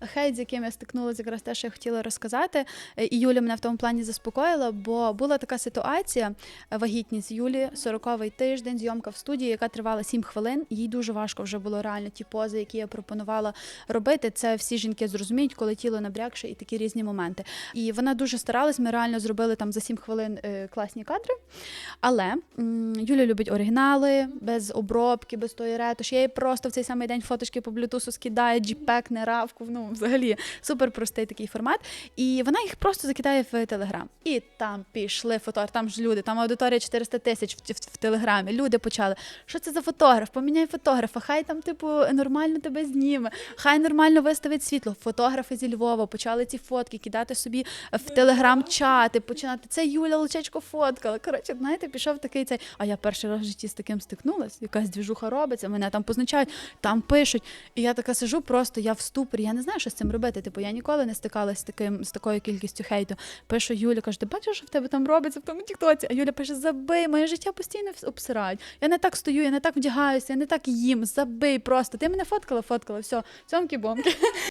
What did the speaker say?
Хейт, з яким я стикнулася, якраз те, що я хотіла розказати. І Юля мене в тому плані заспокоїла, бо була така ситуація: е, вагітність Юлі, 40-й тиждень, зйомка в студії, яка тривала 7 хвилин. Їй дуже важко вже було реально ті пози, які я пропонувала робити. Це всі жінки зрозуміють, коли тіло набрякше і такі різні моменти. І вона дуже старалась. Ми реально зробили там за 7 хвилин е, класні кадри. Але Юля любить оригінали, без обробки, без тої ретуші. Я їй просто в цей самий день фоточки по блютусу скидаю, джіпек, не равку. Взагалі, супер простий такий формат. І вона їх просто закидає в Телеграм. І там пішли фотографи, там ж люди, там аудиторія 400 тисяч в, в, в Телеграмі. Люди почали. Що це за фотограф? Поміняй фотографа, хай там, типу, нормально тебе зніме, хай нормально виставить світло. Фотографи зі Львова почали ці фотки кидати собі в телеграм-чати, починати. Це Юля Лучечко фоткала. Коротше, знаєте, пішов такий цей. А я перший раз в житті з таким стикнулась. Якась двіжуха робиться, мене там позначають, там пишуть. І я така сижу, просто я в ступорі. Я не знаю, що з цим робити. Типу, я ніколи не стикалася з таким з такою кількістю хейту. Пишу Юля, каже, ти бачиш, що в тебе там робиться в тому тіктоці? А Юля пише: забий, моє життя постійно обсирають. Я не так стою, я не так вдягаюся, я не так їм. Забий просто. Ти мене фоткала, фоткала. Все, цьомки бомки